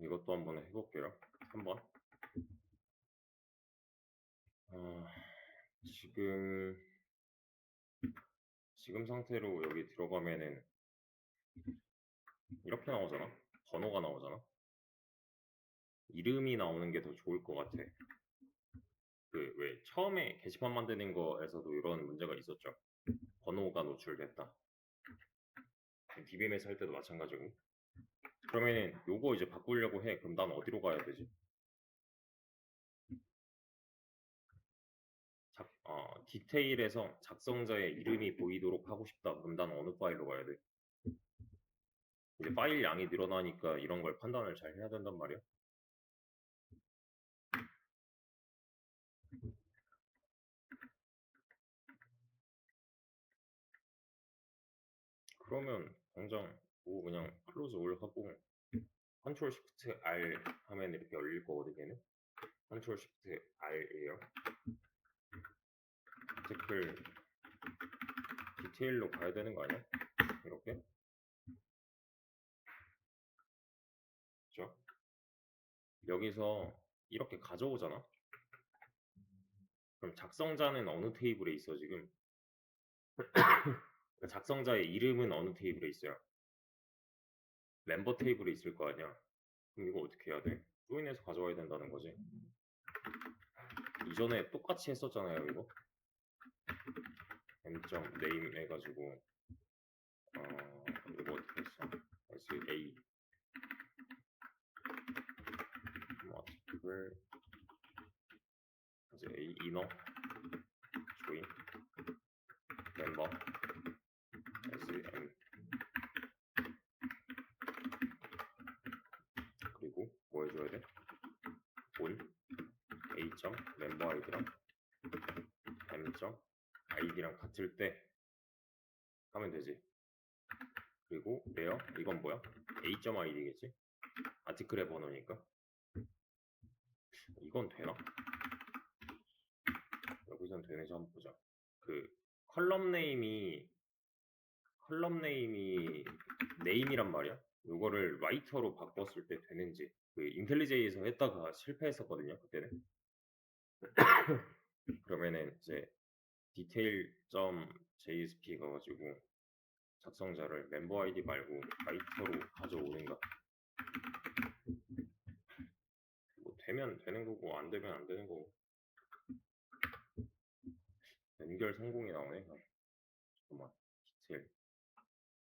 이것도 한번 해볼게요. 한번. 아, 지금 지금 상태로 여기 들어가면은 이렇게 나오잖아. 번호가 나오잖아. 이름이 나오는 게 더 좋을 것 같아. 그 왜 처음에 게시판 만드는 거에서도 이런 문제가 있었죠. 번호가 노출됐다. DBMS 할 때도 마찬가지고. 그러면은 요거 이제 바꾸려고 해. 그럼 난 어디로 가야 되지? 작, 어, 디테일에서 작성자의 이름이 보이도록 하고 싶다. 그럼 난 어느 파일로 가야 돼? 이제 파일 양이 늘어나니까 이런 걸 판단을 잘 해야 된단 말이야. 그러면 당장 뭐 그냥 클로즈 올 하고 컨트롤 시프트 R 하면 이렇게 열릴 거거든 얘는 컨트롤 시프트 R이에요 댓글 디테일로 가야 되는 거 아니야? 이렇게 그죠? 여기서 이렇게 가져오잖아 그럼 작성자는 어느 테이블에 있어 지금 그러니까 작성자의 이름은 어느 테이블에 있어요? 멤버 테이블에 있을 거 아니야. 그럼 이거 어떻게 해야 돼? 조인해서 가져와야 된다는 거지. 이전에 똑같이 했었잖아요, 이거. m.name 해가지고 어 이거 어떻게 했어? S A 뭐 아티클 이제 A 이너 조인 멤버 SM 그리고 뭐 해줘야 돼? 온 A 점 멤버 아이디랑 M 점 아이디랑 같을 때 하면 되지. 그리고 레어 이건 뭐야? A 점 아이디겠지? 아티클의 번호니까. 이건 되나? 여기선 되는지 한번 보자. 그 컬럼 네임이 컬럼 네임이 네임이란 말이야. 요거를 라이터로 바꿨을 때 되는지 그 인텔리제이에서 했다가 실패했었거든요 그때는. 그러면은 이제 디테일.jsp 가가지고 작성자를 멤버 아이디 말고 라이터로 가져오는가? 뭐 되면 되는 거고 안 되면 안 되는 거고. 연결 성공이 나오네. 잠깐만. 디테일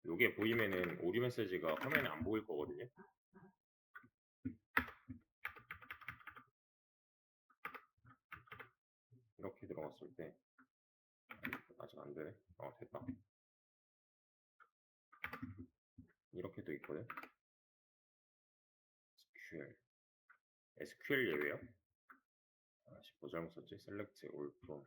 요게 보이면은 오류 메시지가 화면에 안 보일 거거든요. 이렇게 들어갔을 때 아직 안 되네. 어 됐다. 이렇게 도 있거든. SQL SQL 예외요? 아씨 뭐 잘못 썼지? Select all from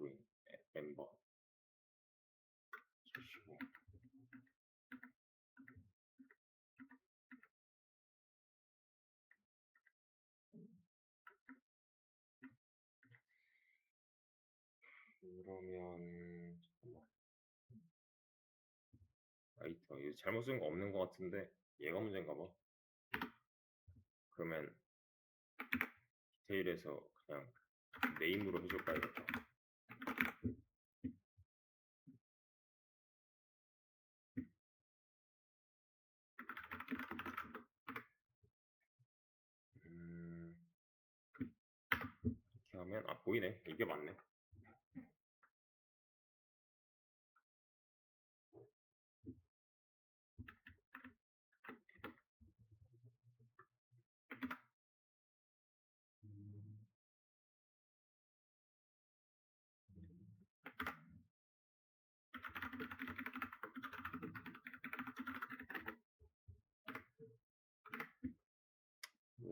조인 멤버. 주시고. 그러면 라이터 이거 잘못 쓴 거 없는 거 같은데 얘가 문제인가 봐. 그러면 디테일에서 그냥 네임으로 해줄까야겠다. 음, 이렇게 하면 아 보이네. 이게 맞네.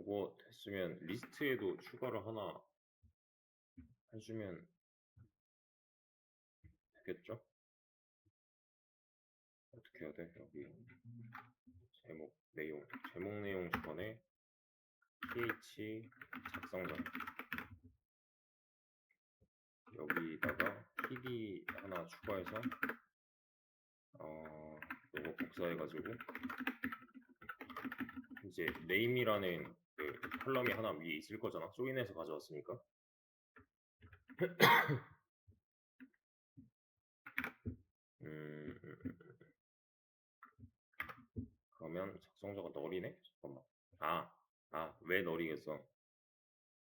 요거 됐으면 리스트에도 추가를 하나 해주면 되겠죠? 어떻게 해야 돼? 여기 제목 내용 제목 내용 주번에 ph 작성자 키 하나 추가해서 어 요거 복사해가지고 이제 name이라는 그 컬럼이 하나 위에 있을 거잖아. 조인해서 가져왔으니까. 음, 음, 음, 음. 그러면 작성자가 널이네? 잠깐만. 아, 아, 왜 널이겠어?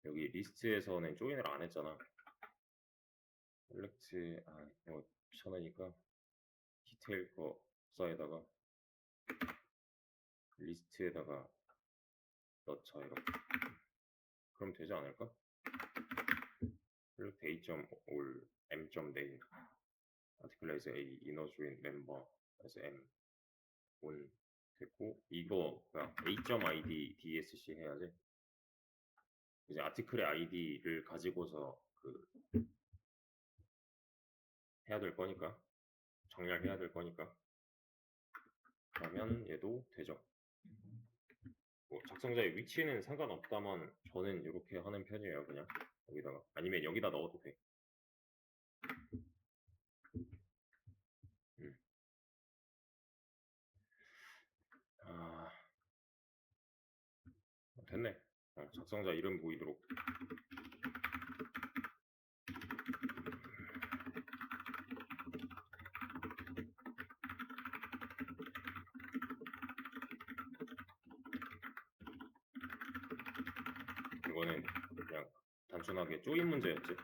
여기 리스트에서는 조인을 안 했잖아. 셀렉트, 아, 이거 귀찮으니까 디테일 거 복사에다가 리스트에다가 넣자 이렇게. 그럼 되지 않을까? 셀렉트 a.all m.name article as a member as m 올 됐고 이거 그냥 a.id dsc 해야지. 이제 아티클의 아이디를 가지고서 그 해야 될 거니까 정렬해야 될 거니까 그러면 얘도 되죠. 뭐 작성자의 위치는 상관없다만 저는 이렇게 하는 편이에요 그냥 여기다가 아니면 여기다 넣어도 돼. 음. 아 됐네. 어, 작성자 이름 보이도록 이거는 그냥 단순하게 조인 문제였지.